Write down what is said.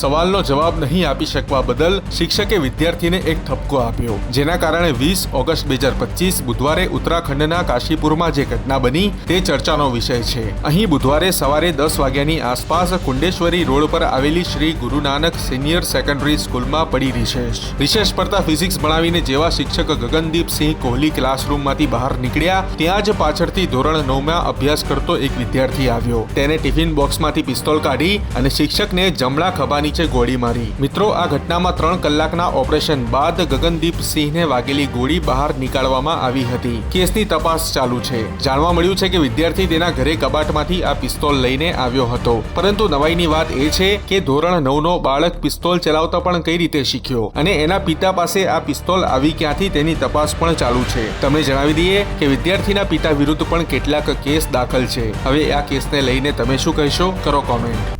સવાલનો જવાબ નહીં આપી શકવા બદલ શિક્ષકે વિદ્યાર્થીને એક ઠપકો આપ્યો. જેના કારણે વીસ ઓગસ્ટ બે હજાર પચીસ બુધવારે ઉત્તરાખંડના કાશીપુરમાં જે ઘટના બની તે ચર્ચાનો વિષય છે. અહીં બુધવારે સવારે દસ વાગ્યાની આસપાસ કુંડેશ્વરી રોડ પર આવેલી શ્રી ગુરુ નાનક સિનિયર સેકન્ડરી સ્કૂલમાં પડી રિશેષ રિશેષ પડતા ફિઝિક્સ ભણાવીને જેવા શિક્ષક ગગનદીપસિંહ કોહલી ક્લાસરૂમમાંથી બહાર નીકળ્યા, ત્યાં જ પાછળથી ધોરણ નવમાં અભ્યાસ કરતો એક વિદ્યાર્થી આવ્યો. તેને ટિફિન બોક્સમાંથી પિસ્તોલ કાઢી અને શિક્ષકને જમણા ખભા નીચે ગોળી મારી. મિત્રો, આ ઘટનામાં ત્રણ કલાકના ઓપરેશન બાદ ગગનદીપ સિંહને વાગેલી ગોળી બહાર નીકાળવામાં આવી હતી. કેસની તપાસ ચાલુ છે. જાણવા મળ્યું છે કે વિદ્યાર્થી તેના ઘરે કબાટમાંથી આ પિસ્તોલ લઈને આવ્યો હતો. પરંતુ નવાઈની વાત એ છે કે ધોરણ નવનો બાળક પિસ્તોલ ચલાવતા પણ કઈ રીતે શીખ્યો અને એના પિતા પાસે આ પિસ્તોલ આવી ક્યાંથી તેની તપાસ પણ ચાલુ છે. તમને જણાવી દઈએ કે વિદ્યાર્થીના પિતા વિરુદ્ધ પણ કેટલાક કેસ દાખલ છે. હવે આ કેસને લઈને તમે શું કહેશો? કરો કોમેન્ટ